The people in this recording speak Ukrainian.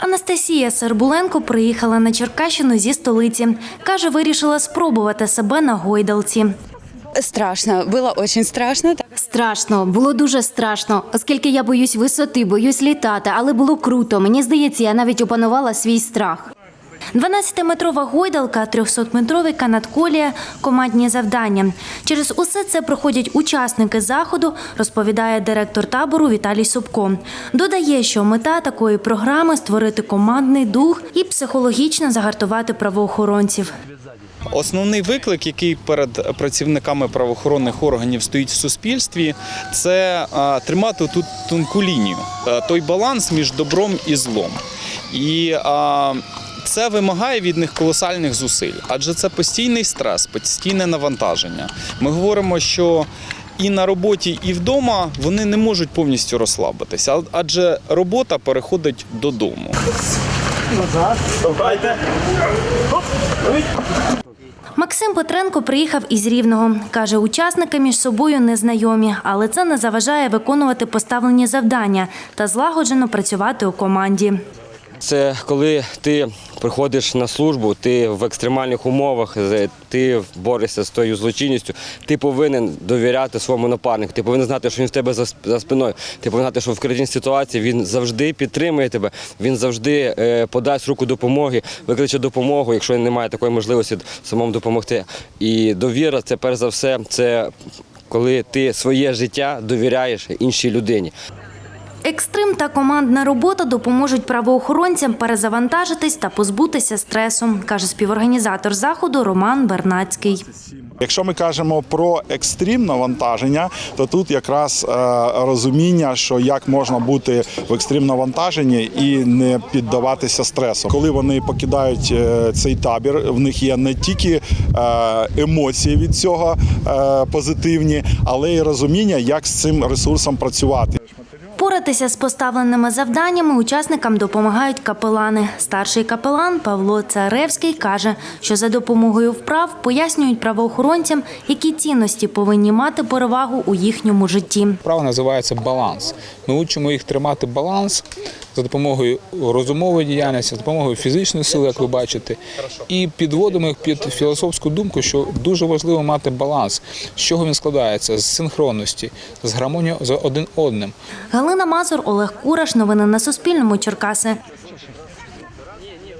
Анастасія Сербуленко приїхала на Черкащину зі столиці. Каже, вирішила спробувати себе на гойдалці. Страшно, було дуже страшно. Страшно, було дуже страшно, оскільки я боюсь висоти, боюсь літати, але було круто. Мені здається, я навіть опанувала свій страх. 12-метрова гойдалка, 300-метровий канатколія, командні завдання. Через усе це проходять учасники заходу, розповідає директор табору Віталій Собко. Додає, що мета такої програми створити командний дух і психологічно загартувати правоохоронців. Основний виклик, який перед працівниками правоохоронних органів стоїть в суспільстві, це тримати тут тонку лінію, той баланс між добром і злом. І це вимагає від них колосальних зусиль, адже це постійний стрес, постійне навантаження. Ми говоримо, що і на роботі, і вдома вони не можуть повністю розслабитися, адже робота переходить додому. Максим Петренко приїхав із Рівного. Каже, учасники між собою незнайомі, але це не заважає виконувати поставлені завдання та злагоджено працювати у команді. Це коли ти приходиш на службу, ти в екстремальних умовах, ти борешся з тою злочинністю, ти повинен довіряти своєму напарнику, ти повинен знати, що він в тебе за, спиною. Ти повинен знати, що в критичній ситуації він завжди підтримує тебе, він завжди е, подасть руку допомоги, викличе допомогу, якщо немає такої можливості самому допомогти. І довіра це перш за все, це коли ти своє життя довіряєш іншій людині. Екстрим та командна робота допоможуть правоохоронцям перезавантажитись та позбутися стресу, каже співорганізатор заходу Роман Бернацький. Якщо ми кажемо про екстрім навантаження, то тут якраз е, розуміння, що як можна бути в екстрім навантаженні і не піддаватися стресу. Коли вони покидають е, цей табір, в них є не тільки е, емоції від цього позитивні, але й розуміння, як з цим ресурсом працювати. Поратися з поставленими завданнями учасникам допомагають капелани. Старший капелан Павло Царевський каже, що за допомогою вправ пояснюють правоохоронцям, які цінності повинні мати перевагу у їхньому житті. Вправа називається баланс. Ми учимо їх тримати баланс за допомогою розумової діяльності, за допомогою фізичної сили, як ви бачите, і підводимо їх під філософську думку, що дуже важливо мати баланс. З чого він складається? З синхронності, з гармонією з один одним. Галина Мазур, Олег Кураш. Новини на Суспільному. Черкаси.